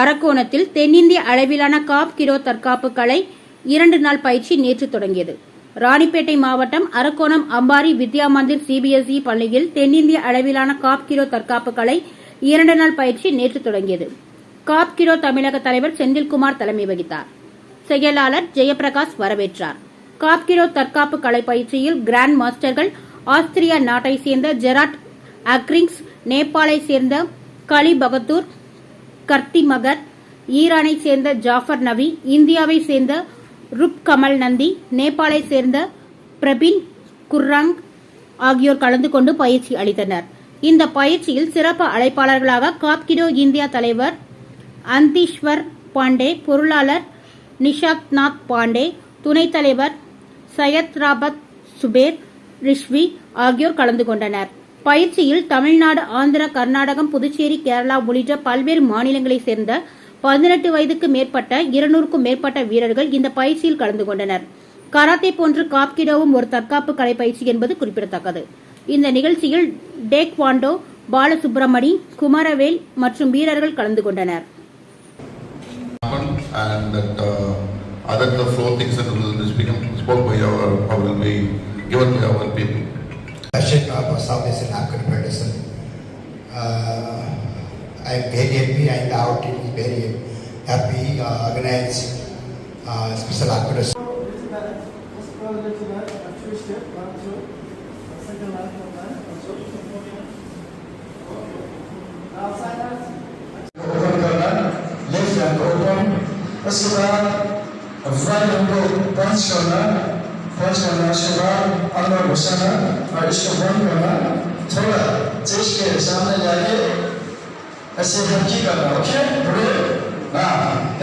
அரக்கோணத்தில் தென்னிந்திய அளவிலான காப் கிலோ தற்காப்பு கலை இரண்டு நாள் பயிற்சி நேற்று தொடங்கியது. ராணிப்பேட்டை மாவட்டம் அரக்கோணம் அம்பாரி வித்யா மந்திர் சிபிஎஸ்இ பள்ளியில் தென்னிந்திய அளவிலான காப் கிலோ தற்காப்பு கலை இரண்டு நாள் பயிற்சி நேற்று தொடங்கியது. காப் கிலோ தமிழக தலைவர் செந்தில்குமார் தலைமை வகித்தார். செயலாளர் ஜெயபிரகாஷ் வரவேற்றார். காப் கிலோ தற்காப்பு கலை பயிற்சியில் கிராண்ட் மாஸ்டர்கள் ஆஸ்திரியா நாட்டை சேர்ந்த ஜெராட் அக்ரிங்ஸ் நேபாளை சேர்ந்த கலி பகதூர் கர்த்தி மகர் ஈரானை சேர்ந்த ஜாஃபர் நவி இந்தியாவை சேர்ந்த ருப் கமல் நந்தி நேபாளை சேர்ந்த பிரபின் குர்ராங் ஆகியோர் கலந்து கொண்டு பயிற்சி அளித்தனர். இந்த பயிற்சியில் சிறப்பு அழைப்பாளர்களாக காப்கிடோ இந்தியா தலைவர் அந்தீஸ்வர் பாண்டே பொருளாளர் நிஷாத் நாத் பாண்டே துணைத் தலைவர் சையத் ராபத் சுபேர் ரிஷ்வி ஆகியோர் கலந்து கொண்டனர். பயிற்சியில் தமிழ்நாடு ஆந்திரா கர்நாடகம் புதுச்சேரி கேரளா உள்ளிட்ட பல்வேறு மாநிலங்களைச் சேர்ந்த பதினெட்டு வயதுக்கு மேற்பட்ட இருநூறுக்கும் மேற்பட்ட வீரர்கள் இந்த பயிற்சியில் கலந்து கொண்டனர். கராத்தே போன்று காப்கிடோவும் ஒரு தற்காப்பு கலை பயிற்சி என்பது குறிப்பிடத்தக்கது. இந்த நிகழ்ச்சியில் டேக்வாண்டோ பாலசுப்ரமணி குமாரவேல் மற்றும் வீரர்கள் கலந்து கொண்டனர். And that uh, other the flow things that will speak spoken by our, uh, our will be given by our people. Ashok of South Asian African Federation. Uh, I am very happy and our team is very happy uh, organize uh, special operation. Let's and open, उसके बाद right and go, 관찰하나 쇼가 안나 보사나 아이쇼 원가나 토라 제시게 사는 야게 아시 함기가 오케이 그래 나